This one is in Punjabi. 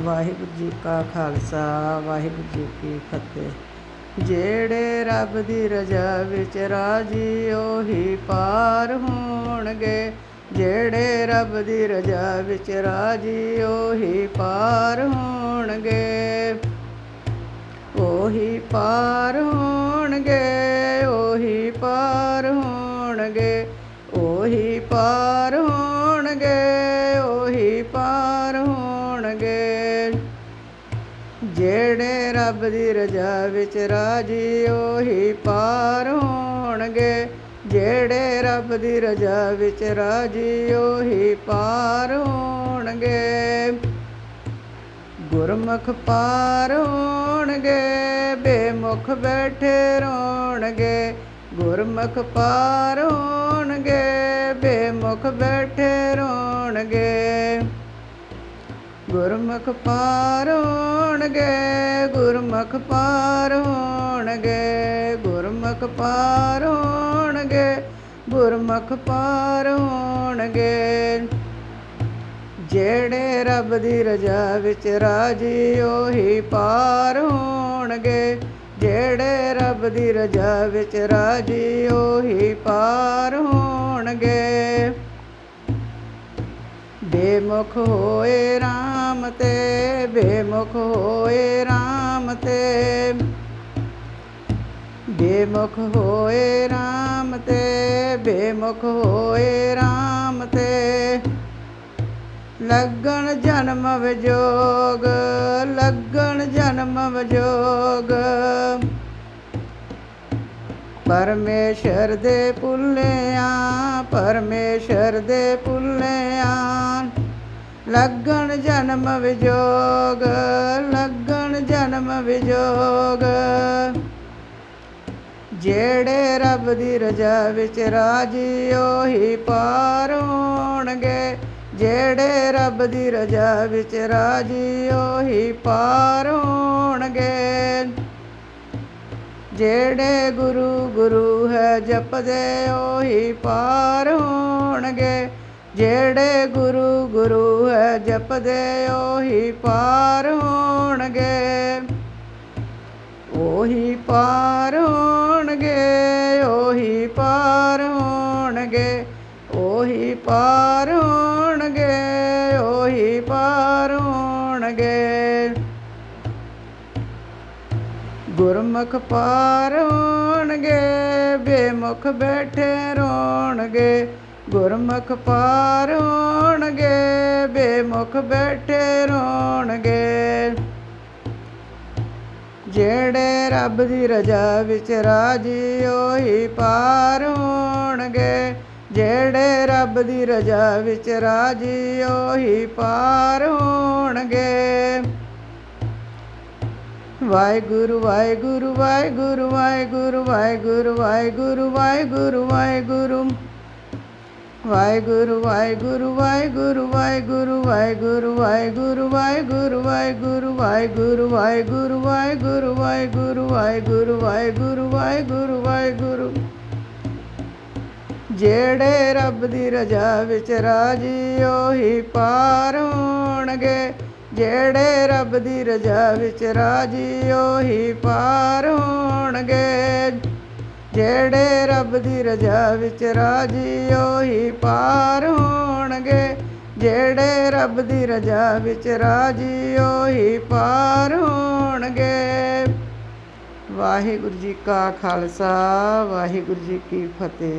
ਵਾਹਿਗੁਰੂ ਜੀ ਕਾ ਖਾਲਸਾ, ਵਾਹਿਗੁਰੂ ਜੀ ਕੀ ਫਤਿਹ। ਜਿਹੜੇ ਰੱਬ ਦੀ ਰਜ਼ਾ ਵਿੱਚ ਰਾਜੀ, ਉਹੀ ਪਾਰ ਹੋਣਗੇ। ਜਿਹੜੇ ਰੱਬ ਦੀ ਰਜ਼ਾ ਵਿੱਚ ਰਾਜੀ, ਉਹੀ ਪਾਰ ਹੋਣਗੇ। ਉਹੀ ਪਾਰ ਹੋਣਗੇ, ਉਹੀ ਪਾਰ ਹੋਣਗੇ। ਉਹੀ ਪਾਰ ਜਿਹੜੇ ਰੱਬ ਦੀ ਰਜ਼ਾ ਵਿੱਚ ਰਾਜੀ ਉਹੀ ਪਾਰ ਹੋਣਗੇ। ਜਿਹੜੇ ਰੱਬ ਦੀ ਰਜ਼ਾ ਵਿੱਚ ਰਾਜੀ ਉਹੀ ਪਾਰ ਹੋਣਗੇ। ਗੁਰਮੁਖ ਪਾਰ ਹੋਣਗੇ, ਬੇਮੁਖ ਬੈਠੇ ਰੋਣਗੇ। ਗੁਰਮੁਖ ਪਾਰ ਹੋਣਗੇ, ਬੇਮੁਖ ਬੈਠੇ ਰੋਣਗੇ। ਗੁਰਮੁਖ ਪਾਰ ਹੋਣਗੇ, ਗੁਰਮੁਖ ਪਾਰ ਹੋਣਗੇ, ਗੁਰਮੁਖ ਪਾਰ ਹੋਣਗੇ, ਗੁਰਮੁਖ ਪਾਰ ਹੋਣਗੇ। ਜਿਹੜੇ ਰੱਬ ਦੀ ਰਜ਼ਾ ਵਿੱਚ ਰਾਜੀ, ਉਹੀ ਪਾਰ ਹੋਣਗੇ। ਜਿਹੜੇ ਰੱਬ ਦੀ ਰਜ਼ਾ ਵਿੱਚ ਰਾਜੀ, ਉਹੀ ਪਾਰ ਹੋਣਗੇ। ਬੇਮੁਖ ਹੋਏ RAM ਤੇ, ਬੇਮੁਖ ਹੋਏ RAM ਤੇ। ਬੇਮੁਖ ਹੋਏ RAM ਤੇ, ਬੇਮੁਖ ਹੋਏ RAM ਤੇ। ਲੱਗਣ ਜਨਮ ਵਿਜੋਗ, ਲੱਗਣ ਜਨਮ ਵਿਜੋਗ। ਪਰਮੇਸ਼ਰ ਦੇ ਪੁੱਲਿਆ, ਪਰਮੇਸ਼ਰ ਦੇ ਪੁੱਲਿਆ ਲੱਗਣ ਜਨਮ ਵਿਜੋਗ, ਲੱਗਣ ਜਨਮ ਵਿਜੋਗ। ਜਿਹੜੇ ਰੱਬ ਦੀ ਰਜ਼ਾ ਵਿੱਚ ਰਾਜੀ, ਉਹੀ ਪਾਰ ਹੋਣਗੇ। ਜਿਹੜੇ ਰੱਬ ਦੀ ਰਜ਼ਾ ਵਿੱਚ ਰਾਜੀ, ਉਹੀ ਪਾਰ ਹੋਣਗੇ। ਜਿਹੜੇ ਗੁਰੂ ਗੁਰੂ ਹੈ ਜਪਦੇ, ਉਹੀ ਪਾਰ ਹੋਣਗੇ। ਜਿਹੜੇ ਗੁਰੂ ਗੁਰੂ ਹੈ, ਜਪਦੇ ਉਹੀ ਪਾਰ ਹੋਣਗੇ। ਉਹੀ ਪਾਰ ਹੋਣਗੇ, ਉਹੀ ਪਾਰ ਹੋਣਗੇ, ਉਹੀ ਪਾਰ ਹੋਣਗੇ, ਉਹੀ ਪਾਰ ਹੋਣਗੇ। ਗੁਰਮੁਖ ਪਾਰ ਹੋਣਗੇ, ਬੇਮੁਖ ਬੈਠੇ ਰੋਣਗੇ। ਗੁਰਮੁਖ ਪਾਰ ਹੋਣਗੇ ਬੇਮੁਖ ਬੈਠੇ ਰੋਣਗੇ। ਜਿਹੜੇ ਰੱਬ ਦੀ ਰਜ਼ਾ ਵਿੱਚ ਰਾਜੀ, ਉਹੀ ਪਾਰ ਹੋਣਗੇ। ਜਿਹੜੇ ਰੱਬ ਦੀ ਰਜ਼ਾ ਵਿੱਚ ਰਾਜੀ, ਉਹੀ ਪਾਰ ਹੋਣਗੇ। ਵਾਹਿਗੁਰੂ ਵਾਹਿਗੁਰੂ ਵਾਹਿਗੁਰੂ ਵਾਹਿਗੁਰੂ ਵਾਹਿਗੁਰੂ ਵਾਹਿਗੁਰੂ ਵਾਹਿਗੁਰੂ ਵਾਹਿਗੁਰੂ। ਵਾਹਿਗੁਰੂ ਵਾਹਿਗੁਰੂ ਵਾਹਿਗੁਰੂ ਵਾਹਿਗੁਰੂ ਵਾਹਿਗੁਰੂ ਵਾਹਿਗੁਰੂ ਵਾਹਿਗੁਰੂ ਵਾਹਿਗੁਰੂ ਵਾਹਿਗੁਰੂ ਵਾਹਿਗੁਰੂ ਵਾਹਿਗੁਰੂ ਵਾਹਿਗੁਰੂ ਵਾਹਿਗੁਰੂ ਵਾਹਿਗੁਰੂ ਵਾਹਿਗੁਰੂ ਵਾਹਿਗੁਰੂ ਜਿਹੜੇ ਰੱਬ ਦੀ ਰਜ਼ਾ ਵਿੱਚ ਰਾਜੀ ਉਹੀ ਪਾਰ ਹੋਣਗੇ ਜਿਹੜੇ ਰੱਬ ਦੀ ਰਜ਼ਾ ਵਿੱਚ ਰਾਜੀ ਉਹੀ ਪਾਰ ਹੋਣਗੇ ਜਿਹੜੇ ਰੱਬ ਦੀ ਰਜ਼ਾ ਵਿੱਚ ਰਾਜੀ ਉਹੀ ਪਾਰ ਹੋਣਗੇ। ਜਿਹੜੇ ਰੱਬ ਦੀ ਰਜ਼ਾ ਵਿੱਚ ਰਾਜੀ ਉਹੀ ਪਾਰ ਹੋਣਗੇ। ਵਾਹਿਗੁਰੂ ਜੀ ਕਾ ਖਾਲਸਾ, ਵਾਹਿਗੁਰੂ ਜੀ ਕੀ ਫਤਿਹ।